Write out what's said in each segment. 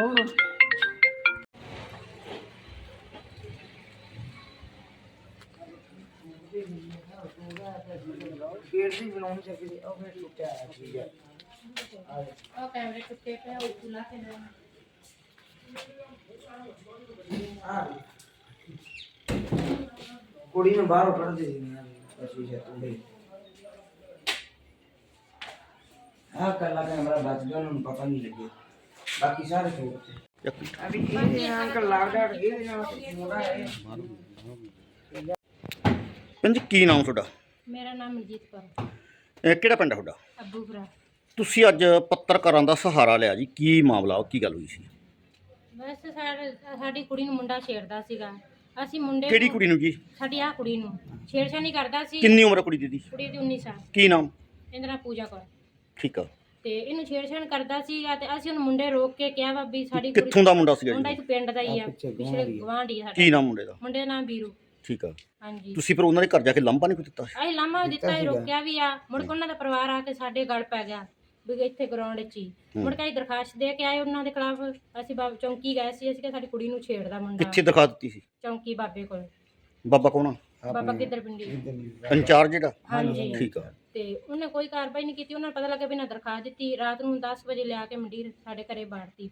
ਕੌਣ ਫੇਰ ਵੀ ਬਣਾਉਣੀ ਚਾਹੀਦੀ ਉਹ ਫੇਰ ਟੁੱਟਿਆ ਹੈ ਠੀਕ ਹੈ ਉਹ ਕੈਮਰੇ ਟੁੱਟੇ ਪਏ ਉਹ ਖੁੱਲਾ ਕੇ ਲੈ ਹਾਂ ਕੁੜੀ ਨੂੰ ਬਾਹਰੋਂ ਕੱਢ ਦੇ ਦਿੰਦੀ ਆ ਸ਼ੀਸ਼ੇ ਤੋਂ ਆ ਕੱਲਾ ਕੈਮਰਾ ਬਚ ਗਿਆ ਉਹਨੂੰ ਪਤਾ ਨਹੀਂ ਲੱਗਿਆ ਬਾਕੀ ਸਾਰੇ ਛੋੜ ਤੇ ਅਭੀ ਇਹ ਅੰਕਲ ਲਾਗੜਾ ਇਹ ਨਾ ਮੋੜਾ ਹੈ। ਪੰਜ ਕੀ ਨਾਮ ਤੁਹਾਡਾ? ਮੇਰਾ ਨਾਮ ਮਨਜੀਤ ਕੌਰ ਇਹ ਕਿਹੜਾ ਪਿੰਡ ਹੈ ਤੁਹਾਡਾ? ਅੱਬੂਪੁਰਾ। ਤੁਸੀਂ ਅੱਜ ਪੱਤਰਕਾਰਾਂ ਦਾ ਸਹਾਰਾ ਲਿਆ ਜੀ ਕੀ ਮਾਮਲਾ ਉਹ ਕੀ ਗੱਲ ਹੋਈ ਸੀ? ਵੈਸੇ ਸਾਡੇ ਸਾਡੀ ਕੁੜੀ ਨੂੰ ਮੁੰਡਾ ਛੇੜਦਾ ਸੀਗਾ। ਅਸੀਂ ਮੁੰਡੇ ਕਿਹੜੀ ਕੁੜੀ ਨੂੰ ਜੀ? ਸਾਡੀ ਆ ਕੁੜੀ ਨੂੰ ਛੇੜਛਾਣੀ ਕਰਦਾ ਸੀ। ਕਿੰਨੀ ਉਮਰ ਕੁੜੀ ਦੀ ਦੀ ਕੁੜੀ ਦੀ 19 ਸਾਲ। ਕੀ ਨਾਮ? ਇਹਦਾ ਨਾਮ ਪੂਜਾ ਕੌਰ। ਠੀਕ ਆ। ਤੇ ਇਹਨੂੰ ਛੇੜਛਾਣ ਕਰਦਾ ਸੀਗਾ ਤੇ ਅਸੀਂ ਉਹਨੂੰ ਮੁੰਡੇ ਰੋਕ ਕੇ ਕਿਹਾ ਵਾ ਵੀ ਸਾਡੀ ਕਿੱਥੋਂ ਦਾ ਮੁੰਡਾ ਸੀਗਾ ਮੁੰਡਾ ਜੀ ਇੱਕ ਪਿੰਡ ਦਾ ਹੀ ਆ ਪਿੱਛੇ ਪਿਛਲੇ ਗਵਾਂਢੀ ਸਾਡਾ। ਕੀ ਨਾਮ ਮੁੰਡੇ ਦਾ? ਮੁੰਡੇ ਦਾ ਨਾਮ ਵੀਰੂ। ਠੀਕ ਆ। ਹਾਂਜੀ। ਤੁਸੀਂ ਫਿਰ ਉਹਨਾਂ ਦੇ ਘਰ ਜਾ ਕੇ ਲੰਬਾ ਨਹੀਂ ਕੋਈ ਦਿੱਤਾ? ਅਸੀਂ ਲਾਮਾ ਦਿੱਤਾ ਹੀ ਰੋਕਿਆ ਵੀ ਆ। ਮੁੜ ਕੇ ਉਹਨਾਂ ਦਾ ਪਰਿਵਾਰ ਆ ਕੇ ਸਾਡੇ ਗਲ ਪੈ ਗਿਆ ਵੀ ਇੱਥੇ ਗਰਾਊਂਡ 'ਚ ਹੀ। ਮੁੜ ਕੇ ਅਸੀਂ ਦਰਖਾਸਤ ਦੇ ਕੇ ਆਏ ਉਹਨਾਂ ਦੇ ਖਿਲਾਫ। ਅਸੀਂ ਬਾਬ ਚੌਂਕੀ ਗਏ ਸੀ ਅਸੀਂ ਕਿ ਸਾਡੀ ਕੁੜੀ ਨੂੰ ਛੇੜਦਾ ਮੁੰਡਾ। ਕਿੱਥੇ ਦਿਖਾ ਦਿੱਤੀ ਸੀ? ਚੌਂਕੀ ਬਾਬੇ ਕੋਲ। ਬਾਬਾ ਕੌਣ ਆ? ਬਾਬਾ ਕਿੱਧਰ ਪਿੰਡੀ। ਇੰਚਾਰਜ ਜਿਹੜਾ ਹਾਂਜੀ। ਠੀਕ ਆ। ਤੇ ਉਹਨੇ ਕੋਈ ਕਾਰਵਾਈ ਨਹੀਂ ਕੀਤੀ ਉਹਨਾਂ ਨੂੰ ਪਤਾ ਲੱਗਾ ਵੀ ਨਾ ਦਰਖਾਸਤ ਦਿੱਤੀ। ਰਾਤ ਨੂੰ 10 ਵਜੇ ਲਿਆ ਕੇ ਮੰਡੀਰ ਸਾਡੇ ਘਰੇ ਬਾੜਤੀ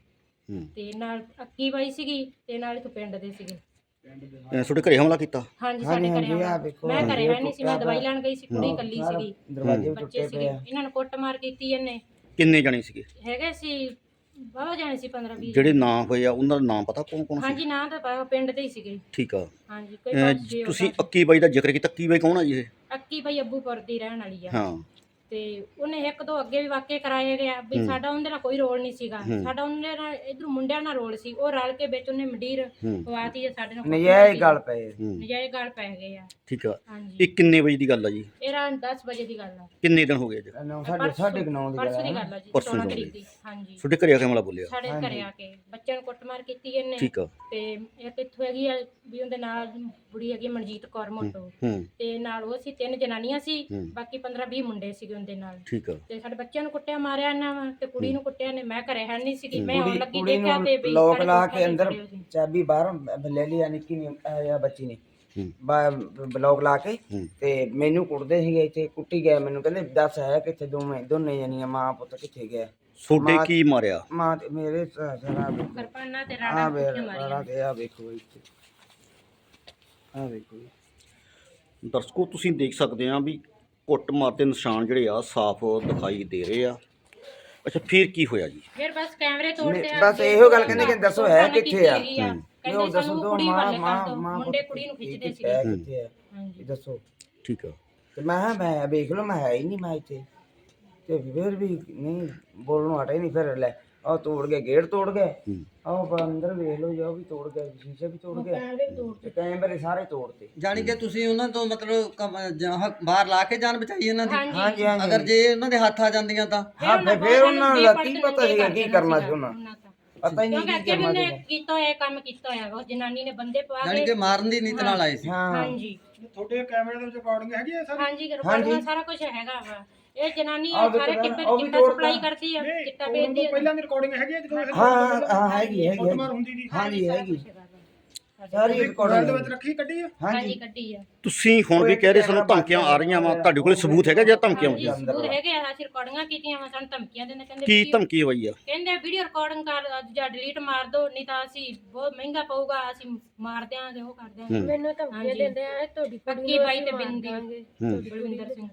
ਹੂੰ। ਤੇ ਨਾਲ ਅੱਕੀ ਬਾਈ ਸੀਗੀ ਤੇ ਨਾਲ ਇੱਕ ਪਿੰਡ ਦੇ ਸੀਗੇ। ਇਹ ਤੁਹਾਡੇ ਘਰੇ ਹਮਲਾ ਕੀਤਾ? ਹਾਂਜੀ ਸਾਡੇ ਘਰੇ ਆਉਣਾ। ਵੇਖੋ, ਮੈਂ ਘਰੇ ਹੈ ਨਹੀਂ ਸੀ ਮੈਂ ਦਵਾਈ ਲੈਣ ਗਈ ਸੀ ਕੁੜੀ ਇਕੱਲੀ ਸੀਗੀ। ਦਰਵਾਜ਼ੇ ਵੀ ਬੱਚੇ ਟੁੱਟੇ ਸੀਗੇ ਪਏ ਆ। ਇਹਨਾਂ ਨੂੰ ਕੁੱਟਮਾਰ ਕੀਤੀ ਇਹਨੇ। ਕਿੰਨੇ ਜਣੇ ਸੀਗੇ? ਹੈਗੇ ਸੀ ਬਾਹਰ ਜਾਣੇ ਸੀ 15 20 ਜਿਹੜੇ ਨਾਂ ਹੋਏ ਆ ਉਹਨਾਂ ਦਾ ਨਾਮ ਪਤਾ ਕੌਣ ਕੌਣ ਸੀ? ਹਾਂਜੀ ਨਾਂ ਤਾਂ ਪਾ- ਪਿੰਡ ਦੇ ਹੀ ਸੀਗੇ। ਠੀਕ ਆ। ਹਾਂਜੀ ਕੋਈ ਅਹ, ਪਾਸੇ ਤੁਸੀਂ ਅੱਕੀ ਬਾਈ ਦਾ ਜ਼ਿਕਰ ਕੀਤਾ ਅੱਕੀ ਬਾਈ ਕੌਣ ਆ ਜੀ ਇਹ? ਅੱਕੀ ਭਾਈ ਅੱਬੂਪੁਰ ਦੀ ਰਹਿਣ ਵਾਲੀ ਆ। ਹਾਂ। ਤੇ ਉਹਨੇ ਇੱਕ ਦੋ ਅੱਗੇ ਵੀ ਵਾਕੇ ਕਰਾਏ ਗਿਆ ਵੀ ਸਾਡਾ ਉਹਦੇ ਨਾਲ ਕੋਈ ਰੋਲ ਨਹੀਂ ਸੀਗਾ। ਹੂੰ। ਸਾਡਾ ਉਹਦੇ ਨਾਲ ਇਧਰੋਂ ਮੁੰਡਿਆਂ ਨਾਲ ਰੋਲ ਸੀ। ਉਹ ਰਲ ਕੇ ਵਿੱਚ ਉਹਨੇ ਮੰਡੀਰ ਹੂੰ। ਪਵਾਤੀ ਆ ਸਾਡੇ ਨਾਲ ਨਜਾਇਜ਼ ਗੱਲ ਪਏ। ਹੂੰ। ਨਜਾਇਜ਼ ਗੱਲ ਪੈ ਗਏ ਆ। ਠੀਕ ਆ। ਹਾਂਜੀ। ਇਹ ਕਿੰਨੇ ਵਜੇ ਦੀ ਗੱਲ ਆ ਜੀ? ਇਹ ਰਾਤ 10 ਵਜੇ ਦੀ ਗੱਲ ਆ। ਕਿੰਨੇ ਦਿਨ ਹੋ ਗਏ ਕੁ ਨੌ ਦੀ ਪਰਸੋਂ ਦੀ ਹੈ ਗੱਲ ਆ ਜੀ ਪਰਸੋਂ 16 ਦੀ ਤਰੀਕ ਦੀ। ਹਾਂਜੀ। ਤੁਹਾਡੇ ਘਰੇ ਆ ਕੇ ਹਮਲਾ ਬੋਲਿਆ? ਸਾਡੇ ਘਰੇ ਆ ਕੇ ਬੱਚਿਆਂ ਨੂੰ ਕੁੱਟਮਾਰ ਕੀਤੀ ਇਹਨੇ। ਠੀਕ ਆ। ਤੇ ਇੱਕ ਇੱਥੋਂ ਹੈਗੀ ਆ ਵੀ ਉਹਦੇ ਨਾਲ ਬੁੜੀ ਹੈਗੀ ਮਨਜੀਤ ਕੌਰ ਮੋਟੋ। ਹੂੰ ਤੇ ਨਾਲ ਉਹ ਸੀ ਤਿੰਨ ਜਨਾਨੀਆਂ ਸੀ। ਹੂੰ। ਬਾਕੀ 15 20 ਮੁੰਡੇ ਸੀਗੇ ਉਹਦੇ ਨਾਲ। ਠੀਕ ਆ। ਤੇ ਸਾਡੇ ਬੱਚਿਆਂ ਨੂੰ ਕੁੱਟਿਆ ਮਾਰਿਆ ਇਹਨਾਂ ਵਾ ਤੇ ਕੁੜੀ ਨੂੰ ਕੁੱਟਿਆ ਨੇ ਮੈਂ ਘਰੇ ਹੈ ਨਹੀਂ ਸੀਗੀ ਮੈਂ ਆਉਣ ਲੱਗੀ ਕੁੜੀ ਦੇਖਿਆ ਤੇ ਨੂੰ ਵੀ ਲੋਕ ਲਾ ਕੇ ਅੰਦਰ। ਚਾਬੀ ਬਾਹਰੋਂ ਬ- ਲੈ ਲਈ ਨਿੱਕੀ ਨੇ ਆ ਬੱਚੀ ਨੇ। ਹੂੰ। ਬਲੌਕ ਲਾ ਕੇ ਹੂੰ। ਤੇ ਮੈਨੂੰ ਕੁੱਟਦੇ ਸੀਗੇ ਇੱਥੇ ਕੁੱਟੀ ਗਏ ਮੈਨੂੰ ਕਹਿੰਦੇ ਦੱਸ ਹੈ ਕਿੱਥੇ ਦੋਵੇਂ ਦੋਨੇ ਜਣੀਆਂ ਮਾਂ ਪੁੱਤ ਕਿੱਥੇ ਗਏ ਤੁਹਾਡੇ ਮਾਂ- ਕੀ ਮਾਰਿਆ? ਮਾਂ ਤੇ ਮੇਰੇ ਸਾਰਾ ਕਿਰਪਾਨਾਂ ਤੇ ਆ ਰਾੜਾ ਵੇ ਮਾਰੀਆਂ ਤੇ ਆ ਵੇਖੋ ਇੱਥੇ। ਆ ਵੇਖੋ। ਦਰਸ਼ਕੋ ਤੁਸੀਂ ਦੇਖ ਸਕਦੇ ਆ ਵੀ ਕੁੱਟਮਾਰ ਦੇ ਨਿਸ਼ਾਨ ਜਿਹੜੇ ਆ ਸਾਫ਼ ਦਿਖਾਈ ਦੇ ਰਹੇ ਆ। ਅੱਛਾ ਫਿਰ ਕੀ ਹੋਇਆ ਜੀ? ਫਿਰ ਬਸ ਕੈਮਰੇ ਤੋੜਦੇ ਆ ਬਸ ਇਹੋ ਗੱਲ ਕਹਿੰਦੇ ਕਿ ਦੱਸੋ ਹੈ ਕਿੱਥੇ ਆ? ਕਹਿੰਦੇ ਦੱਸੋ ਦੋ ਮਾਂ ਮਾਂ ਮੁੰਡੇ ਕੁੜੀ ਨੂੰ ਖਿੱਚਦੇ ਹੈ, ਕਿੱਥੇ ਹਾਂਜੀ। ਇਹ ਦੱਸੋ। ਠੀਕ ਆ। ਤੇ ਮੈਂ ਕਿਹਾ ਮੈਂ ਵੇਖ ਲਓ ਮੈਂ ਹੈ ਹੀ ਨਹੀਂ ਮੈਂ ਇੱਥੇ। ਤੇ ਫਿਰ ਵੀ ਨਹੀਂ ਬੋਲਣੋਂ ਹਟੇ ਨਹੀਂ ਫਿਰ ਲੈ। ਉਹ ਤੋੜ ਗਏ ਗੇਟ ਤੋੜ ਗਏ। ਆਹ ਅੰਦਰ ਵੇਖ ਲਓ ਜੋ ਵੀ ਤੋੜ ਗਏ ਸ਼ੀਸ਼ੇ ਵੀ ਤੋੜ ਗਏ। ਕੈਮਰੇ ਵੀ ਤੋੜ ਤੇ ਕੈਮਰੇ ਸਾਰੇ ਤੋੜਤੇ। ਜਾਣੀ ਕਿ ਤੁਸੀਂ ਉਹਨਾਂ ਤੋਂ ਮਤਲਬ ਕਮ- ਜਾਂ- ਬਾਹਰ ਲਾ ਕੇ ਜਾਨ ਬਚਾਈ ਇਹਨਾਂ ਦੀ? ਹਾਂਜੀ। ਹਾਂਜੀ ਅਗਰ ਜੇ ਉਹਨਾਂ ਦੇ ਹੱਥ ਆ ਜਾਂਦੀਆਂ ਤਾਂ? ਹਾਂ ਫਿਰ ਫਿਰ ਉਹਨਾਂ ਦਾ ਕੀ ਪਤਾ ਸੀਗਾ ਕੀ ਕਰਨਾ ਸੀ ਉਹਨਾਂ। ਪਤਾ ਹੀ ਨਹੀਂ ਕਿਉਂਕਿ ਕੀ ਅੱਗੇ ਵੀ ਉਹਨੇ ਕੀਤਾ ਹੋਇਆ ਕੰਮ ਕੀਤਾ ਹੋਇਆ ਵਾ? ਉਹ ਜਨਾਨੀ ਨੇ ਬੰਦੇ ਪਵਾ ਜਾਣੀ ਕੇ ਕਿ ਮਾਰਨ ਦੀ ਨੀਤ ਨਾਲ ਆਏ ਸੀ। ਹਾਂ। ਹਾਂਜੀ। ਤੁਹਾਡੇ ਕੈਮਰੇ ਦੇ ਵਿੱਚ ਰਿਕਾਰਡਿੰਗ ਹੈਗੀ ਹੈ ਸਰ? ਹਾਂਜੀ ਰਿਕਾਰਡਿੰਗ ਸਾਰਾ ਕੁਝ ਹੈਗਾ ਵਾ। ਇਹ ਜਨਾਨੀ ਆਹ ਵੇਖੋ ਸਾਰੇ ਨਾ, ਕਿੱਟਾ ਉਹ ਵੀ ਕਿੱਟਾ ਤੋੜਦਾ। ਸਪਲਾਈ ਕਰਦੀ ਆ ਕਿੱਟਾ ਤੋਂ ਵੇਚਦੀ ਆ। ਪਹਿਲਾਂ ਦੀ ਰਿਕਾਰਡਿੰਗ ਹੈਗੀ ਹੈ ਜਦੋਂ ਇਹ ਹਾਂ ਹਾਂ, ਹਾਂ ਹੈਗੀ ਹੈਗੀ ਕੁੱਟਮਾਰ ਹੁੰਦੀ ਦੀ ਹਾਂਜੀ ਹੈਗੀ। ਸਾਰੀ ਸਾਰੀ ਮੋਬਾਈਲ ਦੇ ਰਿਕਾਰਡਿੰਗ ਵਿੱਚ ਰੱਖੀ ਕੱਢੀ ਹੈ ਹਾਂਜੀ। ਹਾਂਜੀ ਕੱਢੀ ਆ। ਤੁਸੀਂ ਹੁਣ ਵੀ ਕਹਿ ਰਹੇ ਸਾਨੂੰ ਧਮਕੀਆਂ ਆ ਰਹੀਆਂ ਵਾ ਤੁਹਾਡੇ ਕੋਲ ਸਬੂਤ ਹੈਗਾ ਜਾਂ ਧਮਕੀਆਂ ਸਬੂਤ ਹੈਗੇ ਆ ਅਸੀਂ ਰਿਕਾਰਡਿੰਗਾਂ ਕੀਤੀਆਂ ਵਾ ਸਾਨੂੰ ਧਮਕੀਆਂ ਦਿੰਦੇ ਕਹਿੰਦੇ ਕੀ ਧਮਕੀ ਹੋਈ ਆ? ਕਹਿੰਦੇ ਵੀਡੀਓ ਰਿਕਾਰਡਿੰਗ ਕਰ ਅੱਜ ਜਾਂ ਡਿਲੀਟ ਮਾਰ ਦੋ ਨਹੀਂ ਤਾਂ ਅਸੀਂ ਬਹੁਤ ਮਹਿੰਗਾ ਪਊਗਾ ਅਸੀਂ ਮਾਰ ਦਿਆਂਗੇ ਉਹ ਕਰ ਦਿਆਂਗੇ। ਮੈਨੂੰ ਧਮਕੀਆਂ ਦਿੰਦੇ ਆ ਤੁਹਾਡੀ ਪੱਕੀ ਬਾਈ ਤੇ ਬਿੰਦੀ। ਹੂੰ। ਬਲਵਿੰਦਰ ਸਿੰਘ।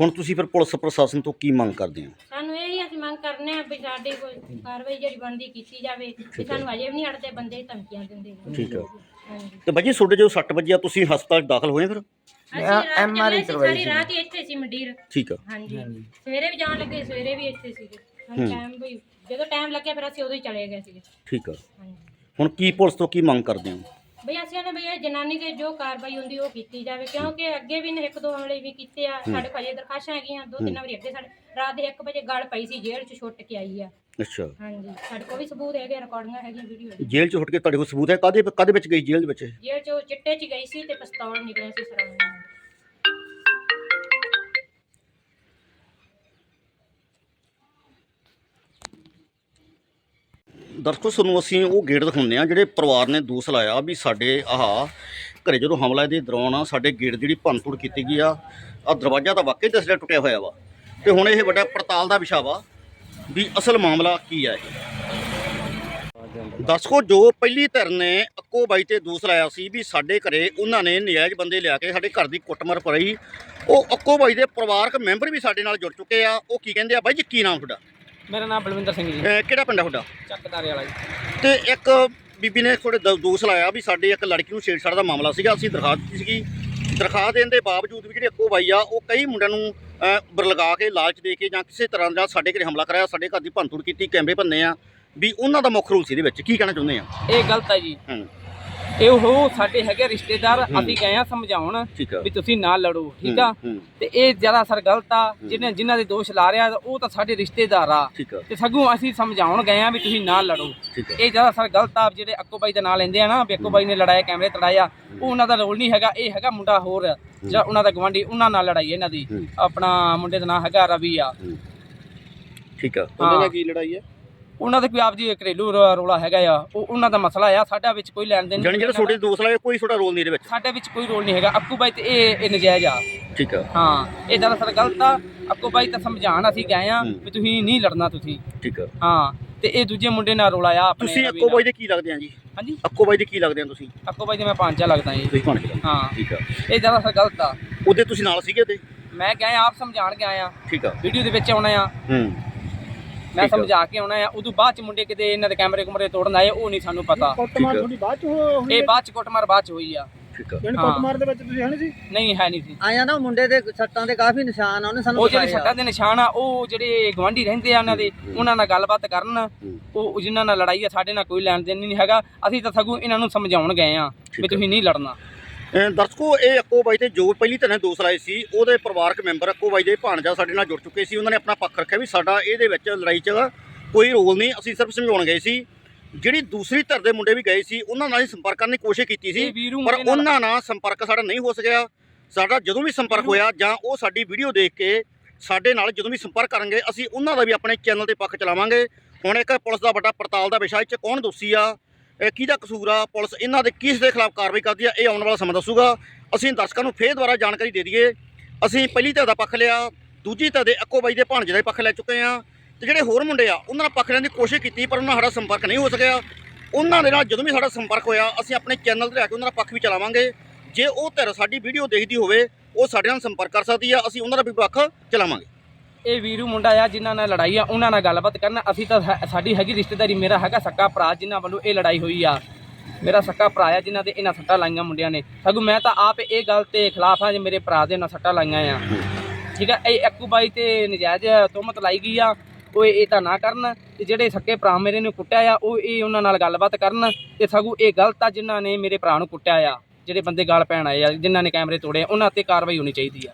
ਹੁਣ ਤੁਸੀਂ ਫਿਰ ਪੁਲਿਸ ਪ੍ਰਸ਼ਾਸਨ ਤੋਂ ਕੀ ਮੰਗ ਕਰਦੇ ਹੋ? ਸਾਨੂੰ ਇਹ ਹੀ ਅਸੀਂ ਮੰਗ ਕਰਨੇ ਆ ਵੀ ਸਾਡੀ ਕੋਈ ਕਾਰਵਾਈ ਜਿਹੜੀ ਬਣਦੀ ਕੀਤੀ ਜਾਵੇ ਵੀ ਸਾਨੂੰ ਅਜੇ ਵੀ ਨਹੀਂ ਹਟਦੇ ਬੰਦੇ ਧਮਕੀਆਂ ਦਿੰਦੇ ਠੀਕ ਆ ਹਾਂਜੀ। ਤੇ ਬਾਜੀ ਤੁਹਾਡੇ ਜੋ ਸੱਟ ਵੱਜਿਆ ਤੁਸੀਂ ਹਸਪਤਾਲ 'ਚ ਦਾਖਲ ਹੋਏ ਫਿਰ? ਅਸੀਂ ਰਾਤ MRI ਚੱਲੇ ਸੀ ਕਰਵਾਈ ਸਾਰੀ ਸੀ। ਰਾਤ ਹੀ ਇੱਥੇ ਸੀ ਮੰਡੀਰ। ਠੀਕ ਆ ਹਾਂਜੀ। ਸਵੇਰੇ ਵੀ ਜਾਣ ਲੱਗੇ ਸਵੇਰੇ ਵੀ ਇੱਥੇ ਸੀਗੇ। ਸਾਨੂੰ ਟਾਈਮ ਵੀ ਜਦੋਂ ਟਾਈਮ ਲੱਗਿਆ ਫਿਰ ਅਸੀਂ ਉਦੋਂ ਹੀ ਚਲੇ ਗਏ ਸੀਗੇ। ਠੀਕ ਆ ਹਾਂਜੀ। ਹੁਣ ਕੀ ਪੁਲਿਸ ਤੋਂ ਕੀ ਮੰਗ ਕਰਦੇ ਹੋ? ਬਈ ਅਸੀਂ ਨੇ ਬਈ ਇਹ ਜਨਾਨੀ ਤੇ ਜੋ ਕਾਰਵਾਈ ਹੁੰਦੀ ਉਹ ਕੀਤੀ ਜਾਵੇ ਕਿਉਂਕਿ ਅੱਗੇ ਵੀ ਨੇ ਇੱਕ ਦੋ ਹਮਲੇ ਵੀ ਕੀਤੇ ਆ ਸਾਡੇ ਭਾਜੀ ਦਰਖਾਸ਼ਾਂ ਹੈਗੀਆਂ ਦੋ ਤਿੰਨ ਵਾਰੀ ਅੱਗੇ ਸਾਡੇ ਰਾਤ ਦੇ 1 ਵਜੇ ਗੱਲ ਪਈ ਸੀ ਜੇਲ੍ਹ ਚ ਛੁੱਟ ਕੇ ਆਈ ਆ। ਅੱਛਾ। ਹਾਂਜੀ ਸਾਡੇ ਕੋਲ ਵੀ ਸਬੂਤ ਹੈਗੇ ਰਿਕਾਰਡਿੰਗਾਂ ਹੈਗੀਆਂ ਵੀਡੀਓ ਜੇਲ੍ਹ 'ਚ ਉੱਠ ਕੇ ਤੁਹਾਡੇ ਕੋਲ ਸਬੂਤ ਹੈ? ਕਾਦੇ ਕਾਦੇ ਵਿੱਚ ਗਈ? ਜੇਲ੍ਹ ਦੇ ਵਿੱਚ? ਜੇਲ੍ਹ ਚ ਉਹ ਚਿੱਟੇ ਚ ਗਈ ਸੀ ਤੇ ਪਿਸਤੌਲ ਨਿਕਲਿਆ ਸੀ ਸਰਾਂ ਦਰਸ਼ਕੋ ਤੁਹਾਨੂੰ ਅਸੀਂ ਉਹ ਗੇਟ ਦਿਖਾਉਂਦੇ ਆ ਜਿਹੜੇ ਪਰਿਵਾਰ ਨੇ ਦੋਸ਼ ਲਾਇਆ ਵੀ ਸਾਡੇ ਆਹ ਘਰੇ ਜਦੋਂ ਹਮਲਾ ਦੇ ਦੌਰਾਨ ਸਾਡੇ ਗੇਟ ਦੀ ਜਿਹੜੀ ਭੰਨਤੋੜ ਕੀਤੀ ਗਈ ਆ ਆ ਦਰਵਾਜ਼ਾ ਤਾਂ ਵਾਕਈ ਦਸੜਾ ਟੁੱਟਿਆ ਹੋਇਆ ਵਾ। ਤੇ ਹੁਣ ਇਹ ਵੱਡਾ ਪੜਤਾਲ ਦਾ ਵਿਸ਼ਾ ਵਾ ਵੀ ਅਸਲ ਮਾਮਲਾ ਕੀ ਆ ਇਹ। ਦਰਸ਼ਕੋ ਜੋ ਪਹਿਲੀ ਧਿਰ ਨੇ ਅੱਕੋ ਬਾਈ ਤੇ ਦੋਸ਼ ਲਾਇਆ ਸੀ ਵੀ ਸਾਡੇ ਘਰੇ ਉਹਨਾਂ ਨੇ ਨਜਾਇਜ਼ ਬੰਦੇ ਲਿਆ ਕੇ ਸਾਡੇ ਘਰ ਦੀ ਕੁੱਟਮਾਰ ਪਈ ਉਹ ਅੱਕੋ ਬਾਈ ਦੇ ਪਰਿਵਾਰਕ ਮੈਂਬਰ ਵੀ ਸਾਡੇ ਨਾਲ ਜੁੜ ਚੁੱਕੇ ਆ। ਉਹ ਕੀ ਕਹਿੰਦੇ ਆ? ਬਾਈ ਜੀ, ਕੀ ਨਾਮ ਤੁਹਾਡਾ? ਮੇਰਾ ਨਾਮ ਬਲਵਿੰਦਰ ਸਿੰਘ ਜੀ। ਅਹ ਕਿਹੜਾ ਪਿੰਡ ਆ ਤੁਹਾਡਾ? ਚੱਕਦਾਰੇ ਵਾਲਾ ਜੀ। ਤੇ ਇੱਕ ਬੀਬੀ ਨੇ ਥੋੜੇ ਦੋਸ਼ ਲਾਇਆ ਵੀ ਸਾਡੇ ਇੱਕ ਲੜਕੀ ਨੂੰ ਛੇੜਛਾੜ ਦਾ ਮਾਮਲਾ ਸੀਗਾ ਅਸੀਂ ਦਰਖਾਸਤ ਦਿੱਤੀ ਸੀਗੀ। ਦਰਖਾਸਤ ਦੇਣ ਦੇ ਬਾਵਜੂਦ ਵੀ ਜਿਹੜੇ ਅੱਕੋ ਬਾਈ ਆ ਉਹ ਕਈ ਮੁੰਡਿਆਂ ਨੂੰ ਅਹ, ਬਰਲਗਾ ਕੇ ਲਾਲਚ ਦੇ ਕੇ ਜਾਂ ਕਿਸੇ ਤਰ੍ਹਾਂ ਦਾ ਸਾਡੇ ਘਰੇ ਹਮਲਾ ਕਰਾਇਆ ਸਾਡੇ ਘਰ ਦੀ ਭੰਨਤੋੜ ਕੀਤੀ ਕੈਮਰੇ ਭੰਨੇ ਆ। ਵੀ ਉਹਨਾਂ ਦਾ ਮੁੱਖ ਰੋਲ ਸੀ ਇਹਦੇ ਵਿੱਚ ਕੀ ਕਹਿਣਾ ਚਾਹੁੰਦੇ ਆ? ਇਹ ਗਲਤ ਹੈ ਜੀ। ਹੂੰ। ਇਹ ਉਹ ਸਾਡੇ ਹੈਗੇ ਰਿਸ਼ਤੇਦਾਰ ਅਸੀਂ ਗਏ ਆ ਸਮਝਾਉਣ ਠੀਕ ਆ। ਵੀ ਤੁਸੀਂ ਨਾ ਲੜੋ ਠੀਕ ਆ? ਹੂੰ, ਹੂੰ, ਤੇ ਇਹ ਜ਼ਿਆਦਾ ਸਰ ਗਲਤ ਆ ਜਿਹਨੇ ਜਿਨ੍ਹਾਂ ਦੇ ਦੋਸ਼ ਲਾ ਰਿਹਾ ਉਹ ਤਾਂ ਸਾਡੇ ਰਿਸ਼ਤੇਦਾਰ ਆ। ਠੀਕ ਆ। ਤੇ ਸਗੋਂ ਅਸੀਂ ਸਮਝਾਉਣ ਗਏ ਆ ਵੀ ਤੁਸੀਂ ਨਾ ਲੜੋ। ਠੀਕ ਆ। ਇਹ ਜ਼ਿਆਦਾ ਸਰ ਗਲਤ ਆ ਜਿਹੜੇ ਅੱਕੋ ਬਾਈ ਦਾ ਨਾਂ ਲੈਂਦੇ ਆ ਨਾ ਵੀ ਅੱਕੋ ਬਾਈ ਨੇ ਲੜਾਇਆ ਕੈਮਰੇ ਤੜਾਇਆ ਉਹ ਉਹਨਾਂ ਦਾ ਰੋਲ ਨਹੀਂ ਹੈਗਾ ਇਹ ਹੈਗਾ ਮੁੰਡਾ ਹੋਰ ਜਿਹੜਾ ਉਹਨਾਂ ਦਾ ਗਵਾਂਢੀ ਉਹਨਾਂ ਨਾਲ ਲੜਾਈ ਇਹਨਾਂ ਦੀ। ਹੂੰ। ਆਪਣਾ ਮੁੰਡੇ ਦਾ ਨਾਂ ਹੈਗਾ ਰਵੀ ਆ। ਠੀਕ ਆ। ਉਹਨਾਂ ਨਾਲ ਕੀ ਲੜਾਈ ਹੈ? ਉਹਨਾਂ ਦਾ ਕੋਈ ਆਪ ਜੀ ਘਰੇਲੂ ਰ- ਰੌਲਾ ਹੈਗਾ ਆ ਉਹ ਉਹਨਾਂ ਦਾ ਮਸਲਾ ਆ ਸਾਡਾ ਵਿੱਚ ਕੋਈ ਲੈਣ ਦੇਣ ਜਾਣੀ ਜਿਹੜਾ ਤੁਹਾਡੇ ਦੋਸ਼ ਲਾਏ ਕੋਈ ਤੁਹਾਡਾ ਰੋਲ ਨਹੀਂ ਇਹਦੇ ਵਿੱਚ? ਸਾਡੇ ਵਿੱਚ ਕੋਈ ਰੋਲ ਨਹੀਂ ਹੈਗਾ। ਅੱਕੂ ਬਾਈ ਤੇ ਇਹ ਇਹ ਨਜਾਇਜ਼ ਆ। ਠੀਕ ਆ। ਹਾਂ ਇਹ ਦਰਅਸਲ ਗਲਤ ਆ। ਅੱਕੂ ਬਾਈ ਤਾਂ ਸਮਝਾਣ ਅਸੀਂ ਗਏ ਆ ਹੂੰ। ਵੀ ਤੁਸੀਂ ਨਹੀਂ ਲੜਨਾ ਤੁਸੀਂ। ਠੀਕ ਆ। ਹਾਂ ਤੇ ਇਹ ਦੂਜੇ ਮੁੰਡੇ ਨਾਲ ਰੌਲਾ ਆ ਆਪਣੇ ਤੁਸੀਂ ਰਵੀ ਅੱਕੋ ਨਾਲ। ਬਾਈ ਦੇ ਕੀ ਲੱਗਦੇ ਆ ਜੀ? ਹਾਂਜੀ? ਅੱਕੋ ਬਾਈ ਦੇ ਕੀ ਲੱਗਦੇ ਆ ਤੁਸੀਂ? ਅੱਕੂ ਬਾਈ ਦੇ ਮੈਂ ਪਾਂਚਾ ਲੱਗਦਾ ਜੀ। ਤੁਸੀਂ ਭਾਣੇ ਹਾਂ। ਠੀਕ ਆ। ਇਹ ਦਰਅਸਲ ਗਲਤ ਆ। ਉਹਦੇ ਤੁਸੀਂ ਨਾਲ ਸੀਗੇ ਤੇ ਮੈਂ ਗਏ ਆਪ ਸਮਝਾਣ ਕੇ ਆਇਆ ਠੀਕ ਆ। ਵੀਡੀਓ ਦੇ ਵਿੱਚ ਆਉਣਾ ਆ। ਹੂੰ। ਮੈਂ। ਸਮਝਾ ਕੇ ਆਉਣਾ ਆ ਉਦੋਂ ਬਾਅਦ ਚ ਮੁੰਡੇ ਕਿਤੇ ਇਹਨਾਂ ਦੇ ਕੈਮਰੇ ਕੁਮਰੇ ਤੋੜਨ ਆਏ ਉਹ ਨਹੀਂ ਸਾਨੂੰ ਪਤਾ ਕੁੱਟਮਾਰ ਠੀਕ ਆ। ਤੁਹਾਡੀ ਬਾਅਦ ਚ ਹੋ- ਹੋਈ ਇਹ ਬਾਅਦ ਚ ਕੁੱਟਮਾਰ ਬਾਅਦ ਚ ਹੋਈ ਆ ਠੀਕ ਆ। ਕੁੱਟਮਾਰ ਦੇ ਵਿੱਚ ਤੁਸੀਂ ਹੈ ਨਹੀਂ ਸੀ ਨਹੀਂ ਹੈ ਨਹੀਂ ਸੀ ਆਇਆ ਨਾ ਮੁੰਡੇ ਦੇ ਸੱਟਾਂ ਦੇ ਕਾਫੀ ਨਿਸ਼ਾਨ ਆ ਉਹਨੇ ਸਾਨੂੰ ਉਹ ਜਿਹੜੇ। ਸੱਟਾਂ ਦੇ ਨਿਸ਼ਾਨ ਆ ਉਹ ਜਿਹੜੇ ਗਵਾਂਢੀ ਰਹਿੰਦੇ ਆ ਉਹਨਾਂ ਦੇ ਉਹਨਾਂ ਨਾਲ ਗੱਲਬਾਤ ਕਰਨ ਉਹ ਜਿਨ੍ਹਾਂ ਨਾਲ ਲੜਾਈ ਆ ਸਾਡੇ ਨਾਲ ਕੋਈ ਲੈਣ ਦੇਣ ਨਹੀਂ ਹੈਗਾ ਅਸੀਂ ਤਾਂ ਸਗੋਂ ਇਹਨਾਂ ਨੂੰ ਸਮਝਾਉਣ ਗਏ ਆ ਵੀ। ਤੁਸੀਂ ਨਹੀਂ ਲੜਨਾ ਦਰਸ਼ਕੋ ਇਹ ਅੱਕੋ ਬਾਈ ਤੇ ਜੋ ਪਹਿਲੀ ਤਰ੍ਹਾਂ ਦੋਸ਼ ਲਾਏ ਸੀ ਉਹਦੇ ਪਰਿਵਾਰਕ ਮੈਂਬਰ ਅੱਕੋ ਬਾਈ ਦੇ ਭਾਣਜਾ ਸਾਡੇ ਨਾਲ ਜੁੜ ਚੁੱਕੇ ਸੀ। ਉਹਨਾਂ ਨੇ ਆਪਣਾ ਪੱਖ ਰੱਖਿਆ ਵੀ ਸਾਡਾ ਇਹਦੇ ਵਿੱਚ ਲੜਾਈ 'ਚ ਕੋਈ ਰੋਲ ਨਹੀਂ ਅਸੀਂ ਸਿਰਫ ਸਮਝਾਉਣ ਗਏ ਸੀ। ਜਿਹੜੀ ਦੂਸਰੀ ਧਿਰ ਦੇ ਮੁੰਡੇ ਵੀ ਗਏ ਸੀ ਉਹਨਾਂ ਨਾਲ ਹੀ ਸੰਪਰਕ ਕਰਨ ਦੀ ਕੋਸ਼ਿਸ਼ ਕੀਤੀ ਸੀ ਪਰ ਉਹਨਾਂ ਨਾਲ ਸੰਪਰਕ ਸਾਡਾ ਨਹੀਂ ਹੋ ਸਕਿਆ। ਸਾਡਾ ਜਦੋਂ ਵੀ ਸੰਪਰਕ ਹੋਇਆ ਜਾਂ ਉਹ ਸਾਡੀ ਵੀਡੀਓ ਦੇਖ ਕੇ ਸਾਡੇ ਨਾਲ ਜਦੋਂ ਵੀ ਸੰਪਰਕ ਕਰਨਗੇ ਅਸੀਂ ਉਹਨਾਂ ਦਾ ਵੀ ਆਪਣੇ ਚੈਨਲ ਤੇ ਪੱਖ ਚਲਾਵਾਂਗੇ। ਹੁਣ ਇੱਕ ਪੁਲਿਸ ਦਾ ਵੱਡਾ ਪੜਤਾਲ ਦਾ ਵਿਸ਼ਾ ਇਹ 'ਚ ਕੌਣ ਦੋਸ਼ੀ ਆ? ਇਹ ਕਿਹਦਾ ਕਸੂਰ ਆ? ਪੁਲਿਸ ਇਹਨਾਂ ਦੇ ਕਿਸ ਦੇ ਖਿਲਾਫ ਕਾਰਵਾਈ ਕਰਦੀ ਆ, ਇਹ ਆਉਣ ਵਾਲਾ ਸਮਾਂ ਦੱਸੂਗਾ। ਅਸੀਂ ਦਰਸ਼ਕਾਂ ਨੂੰ ਫੇਰ ਦੁਬਾਰਾ ਜਾਣਕਾਰੀ ਦੇ ਦਈਏ। ਅਸੀਂ ਪਹਿਲੀ ਧਿਰ ਦਾ ਪੱਖ ਲਿਆ, ਦੂਜੀ ਧਿਰ ਦੇ ਅੱਕੋ ਬਾਈ ਦੇ ਭਾਣਜੇ ਦਾ ਵੀ ਪੱਖ ਲੈ ਚੁੱਕੇ ਆ ਤੇ ਜਿਹੜੇ ਹੋਰ ਮੁੰਡੇ ਆ, ਉਹਨਾਂ ਨਾਲ ਪੱਖ ਲੈਣ ਦੀ ਕੋਸ਼ਿਸ਼ ਕੀਤੀ, ਪਰ ਉਹਨਾਂ ਸਾਡਾ ਸੰਪਰਕ ਨਹੀਂ ਹੋ ਸਕਿਆ। ਉਹਨਾਂ ਦੇ ਨਾਲ ਜਦੋਂ ਵੀ ਸਾਡਾ ਸੰਪਰਕ ਹੋਇਆ, ਅਸੀਂ ਆਪਣੇ ਚੈਨਲ ਤੇ ਲੈ ਕੇ ਉਹਨਾਂ ਦਾ ਪੱਖ ਵੀ ਚਲਾਵਾਂਗੇ। ਜੇ ਉਹ ਧਿਰ ਸਾਡੀ ਵੀਡੀਓ ਦੇਖਦੀ ਹੋਵੇ, ਉਹ ਸਾਡੇ ਨਾਲ ਸੰਪਰਕ ਕਰ ਸਕਦੀ ਆ, ਅਸੀਂ ਉਹਨਾਂ ਦਾ ਵੀ ਪੱਖ ਚਲਾਵਾਂਗੇ। ਇਹ ਵੀਰੂ ਮੁੰਡਾ ਆ ਜਿਨ੍ਹਾਂ ਨਾਲ ਲੜਾਈ ਆ, ਉਹਨਾਂ ਨਾਲ ਗੱਲਬਾਤ ਕਰਨ। ਅਸੀਂ ਤਾਂ ਹੈ- ਸਾਡੀ ਹੈਗੀ ਰਿਸ਼ਤੇਦਾਰੀ, ਮੇਰਾ ਹੈਗਾ ਸੱਕਾ ਭਰਾ ਜਿਨ੍ਹਾਂ ਵੱਲੋਂ ਇਹ ਲੜਾਈ ਹੋਈ ਆ। ਮੇਰਾ ਸੱਕਾ ਭਰਾ ਆ ਜਿਨ੍ਹਾਂ ਦੇ ਇਹਨਾਂ ਸੱਟਾਂ ਲਾਈਆਂ ਮੁੰਡਿਆਂ ਨੇ। ਸਗੋਂ ਮੈਂ ਤਾਂ ਆਪ ਇਹ ਗੱਲ ਤੇ ਖਿਲਾਫ ਆ, ਜੇ ਮੇਰੇ ਭਰਾ ਦੇ ਨਾਲ ਸੱਟਾਂ ਲਾਈਆਂ ਆ। ਠੀਕ ਆ? ਇਹ ਅੱਕੂ ਬਾਈ ਤੇ ਨਜਾਇਜ਼ ਤੁਹਮਤ ਲਾਈ ਗਈ ਆ। ਉਹ ਇਹ ਤਾਂ ਨਾ ਕਰਨ, ਤੇ ਜਿਹੜੇ ਸੱਕੇ ਭਰਾ ਮੇਰੇ ਨੂੰ ਕੁੱਟਿਆ ਆ, ਉਹ ਇਹ ਉਹਨਾਂ ਨਾਲ ਗੱਲਬਾਤ ਕਰਨ, ਤੇ ਸਗੋਂ ਇਹ ਗਲਤ ਆ ਜਿਨ੍ਹਾਂ ਨੇ ਮੇਰੇ ਭਰਾ ਨੂੰ ਕੁੱਟਿਆ ਆ। ਜਿਹੜੇ ਬੰਦੇ ਗਾਲ ਪੈਣ ਆਏ ਆ, ਜਿਨ੍ਹਾਂ ਨੇ ਕੈਮਰੇ ਤੋੜੇ ਉਹਨਾਂ ਤੇ ਕਾਰਵਾਈ ਹੋਣੀ ਚਾਹੀਦੀ ਆ।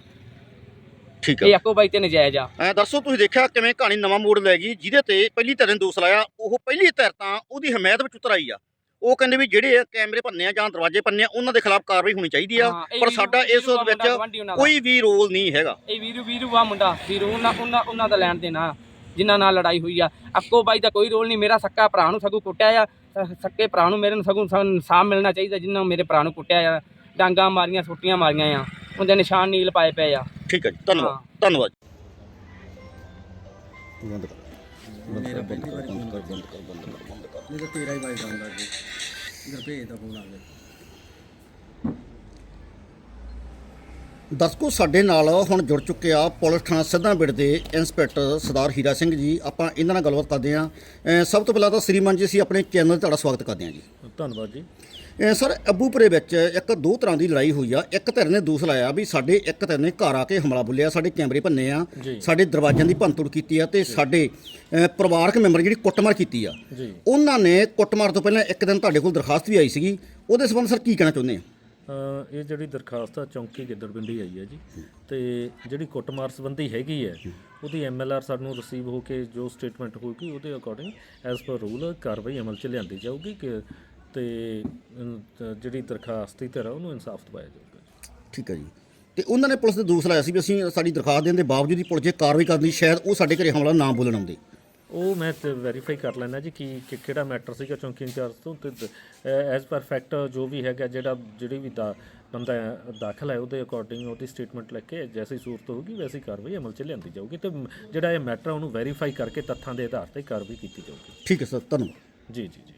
ਠੀਕ ਇਹ ਅੱਕੂ ਬਾਈ ਤੇ ਨਜਾਇਜ਼ ਆ। ਐ ਦੱਸੋ ਤੁਸੀਂ ਦੇਖਿਆ ਕਿਵੇਂ ਕਹਾਣੀ ਨਵਾਂ ਮੋੜ ਲੈ ਗਈ ਜਿਹਦੇ ਤੇ ਪਹਿਲੀ ਧਿਰ ਨੇ ਦੋਸ਼ ਲਾਇਆ ਉਹ ਪਹਿਲੀ ਧਿਰ ਤਾਂ ਉਹਦੀ ਹਮਾਇਤ ਵਿੱਚ ਉਤਰ ਆਈ ਆ। ਉਹ ਕਹਿੰਦੇ ਵੀ ਜਿਹੜੇ ਕੈਮਰੇ ਭੰਨੇ ਆ ਜਾਂ ਦਰਵਾਜ਼ੇ ਭੰਨੇ ਆ ਉਹਨਾਂ ਦੇ ਖਿਲਾਫ ਕਾਰਵਾਈ ਹੋਣੀ ਚਾਹੀਦੀ ਆ। ਹਾਂ, ਇਹ ਪਰ ਵੀਰੂ- ਸਾਡਾ ਇਸ ਵੀਰੂ ਆ ਵਿੱਚ ਮੁੰਡਾ ਗੁਆਂਢੀ ਉਹਨਾਂ ਦਾ। ਕੋਈ ਵੀ ਰੋਲ ਨਹੀਂ ਹੈਗਾ। ਇਹ ਵੀਰੂ ਵੀਰੂ ਆ ਮੁੰਡਾ। ਵੀਰੂ ਉਹਨਾਂ ਉਹਨਾਂ ਉਹਨਾਂ ਦਾ ਲੈਣ ਦੇਣਾ ਜਿਨ੍ਹਾਂ ਨਾਲ ਲੜਾਈ ਹੋਈ ਆ। ਅੱਕੋ ਬਾਈ ਦਾ ਕੋਈ ਰੋਲ ਨਹੀਂ ਮੇਰਾ ਸੱਕਾ ਭਰਾ ਨੂੰ ਸਗੋਂ ਕੁੱਟਿਆ ਆ। ਸ- ਸੱਕੇ ਭਰਾ ਨੂੰ ਮੇਰੇ ਨੂੰ ਸਗੋਂ ਸਾਨੂੰ ਇਨਸਾਫ ਮਿਲਣਾ ਚਾਹੀਦਾ ਜਿਨ੍ਹਾਂ ਮੇਰੇ ਭਰਾ ਨੂੰ ਕੁੱਟਿਆ ਆ। ਡਾਂਗਾ ਮਾਰੀਆਂ ਸੁੱਟੀਆਂ ਮਾਰੀਆਂ ਆ। ਉਹਦੇ ਨਿਸ਼ਾਨ ਨੀਲ ਪਾਏ ਪਏ ਆ। ਠੀਕ ਹੈ ਜੀ ਧੰਨਵਾਦ। ਧੰਨਵਾਦ ਬੰਦ ਕਰ ਬੰਦ ਕਰ ਬੰਦ ਕਰ ਬੰਦ ਕਰ ਬੰਦ ਕਰ ਬੰਦ ਨਹੀਂ ਤਾਂ ਤੇਰਾ ਹੀ ਬਾਈ ਬੰਦਾ ਜੀ। ਗੁਰਪ੍ਰੀਤ ਦਾ ਫੋਨ ਆ ਗਿਆ। ਦਰਸ਼ਕੋ ਸਾਡੇ ਨਾਲ ਹੁਣ ਜੁੜ ਚੁੱਕੇ ਆ ਪੁਲਿਸ ਥਾਣਾ ਸਿੱਧਾਂਬਿੜ ਦੇ ਇੰਸਪੈਕਟਰ ਸਰਦਾਰ ਹੀਰਾ ਸਿੰਘ ਜੀ। ਆਪਾਂ ਇਹਨਾਂ ਨਾਲ ਗੱਲਬਾਤ ਕਰਦੇ ਆ ਸਭ ਤੋਂ ਪਹਿਲਾਂ ਤਾਂ ਸ੍ਰੀਮਾਨ ਜੀ ਅਸੀਂ ਆਪਣੇ ਚੈਨਲ ਤੇ ਤੁਹਾਡਾ ਸਵਾਗਤ ਕਰਦੇ ਆ ਜੀ। ਧੰਨਵਾਦ ਜੀ। ਸਰ ਅੱਬੂਪੁਰੇ ਵਿੱਚ ਇੱਕ ਦੋ ਤਰ੍ਹਾਂ ਦੀ ਲੜਾਈ ਹੋਈ ਆ। ਇੱਕ ਧਿਰ ਨੇ ਦੋਸ਼ ਲਾਇਆ ਵੀ ਸਾਡੇ ਇੱਕ ਧਿਰ ਨੇ ਘਰ ਆ ਕੇ ਹਮਲਾ ਬੁੱਲਿਆ ਸਾਡੇ ਕੈਮਰੇ ਭੰਨੇ ਆ। ਸਾਡੇ ਦਰਵਾਜ਼ਿਆਂ ਦੀ ਭੰਨਤੋੜ ਕੀਤੀ ਆ ਤੇ ਸਾਡੇ ਪਰਿਵਾਰਕ ਮੈਂਬਰ ਜਿਹੜੀ ਕੁੱਟਮਾਰ ਕੀਤੀ ਆ। ਉਹਨਾਂ ਨੇ ਕੁੱਟਮਾਰ ਤੋਂ ਪਹਿਲਾਂ ਇੱਕ ਦਿਨ ਤੁਹਾਡੇ ਕੋਲ ਦਰਖਾਸਤ ਵੀ ਆਈ ਸੀਗੀ। ਉਹਦੇ ਸੰਬੰਧ ਸਰ ਕੀ ਕਹਿਣਾ ਚਾਹੁੰਦੇ ਆ? ਇਹ ਜਿਹੜੀ ਦਰਖਾਸਤ ਆ, ਚੌਂਕੀ ਗਿੱਦੜਪਿੰਡੀ ਆਈ ਹੈ ਜੀ। ਤੇ ਜਿਹੜੀ ਕੁੱਟਮਾਰ ਸੰਬੰਧੀ ਹੈਗੀ ਹੈ, ਉਹਦੀ ਐਮਐਲਆਰ ਸਾਨੂੰ ਰਿਸੀਵ ਹੋ ਕੇ ਜੋ ਸਟੇਟਮੈਂਟ ਹੋਊਗੀ, ਉਹਦੇ ਅਕੋਰਡਿੰਗ ਐਸ ਪਰ ਰੂਲ ਕਾਰਵਾਈ ਅਮਲ 'ਚ ਲਿਆਂਦੀ ਜਾਊਗੀ ਕਿ ਤੇ ਜਿਹੜੀ ਦਰਖਾਸਤੀ ਧਿਰ ਆ, ਉਹਨੂੰ ਇਨਸਾਫ ਦਿਵਾਇਆ ਜਾਊਗਾ ਠੀਕ ਹੈ ਜੀ। ਤੇ ਉਹਨਾਂ ਨੇ ਪੁਲਿਸ ਦੇ ਦੋਸ਼ ਲਾਇਆ ਸੀ ਵੀ ਅਸੀਂ ਸਾਡੀ ਦਰਖਾਸਤ ਦੇਣ ਦੇ ਬਾਵਜੂਦ ਹੀ ਪੁਲਿਸ ਜੇ ਕਾਰਵਾਈ ਕਰਦੀ ਸ਼ਾਇਦ ਉਹ ਸਾਡੇ ਘਰੇ ਹਮਲਾ ਨਾ ਬੋਲਣ ਆਉਂਦੇ। ਉਹ ਮੈਂ ਵੈਰੀਫਾਈ ਕਰ ਲੈਣਾ ਜੀ ਕਿ ਕਿ ਕਿਹੜਾ ਮੈਟਰ ਸੀਗਾ ਚੌਂਕੀ ਇੰਚਾਰਜ ਤੋਂ ਤੇ ਐਜ਼ ਪਰ ਫੈਕਟ ਜੋ ਵੀ ਹੈਗਾ ਜਿਹੜਾ ਜਿਹੜੀ ਵੀ ਦਾ ਬੰਦਾ ਦਾਖਲ ਹੈ ਉਹਦੇ ਅਕੋਰਡਿੰਗ ਉਹਦੀ ਸਟੇਟਮੈਂਟ ਲੈ ਕੇ ਜੈਸੀ ਸੂਰਤ ਹੋਊਗੀ ਵੈਸੀ ਕਾਰਵਾਈ ਅਮਲ 'ਚ ਲਿਆਂਦੀ ਜਾਊਗੀ ਤੇ ਮ- ਜਿਹੜਾ ਇਹ ਮੈਟਰ ਉਹਨੂੰ ਵੈਰੀਫਾਈ ਕਰਕੇ ਤੱਥਾਂ ਦੇ ਆਧਾਰ ਤੇ ਕਾਰਵਾਈ ਕੀਤੀ ਜਾਊਗੀ। ਠੀਕ ਹੈ ਸਰ ਧੰਨਵਾਦ। ਜੀ ਜੀ ਜੀ।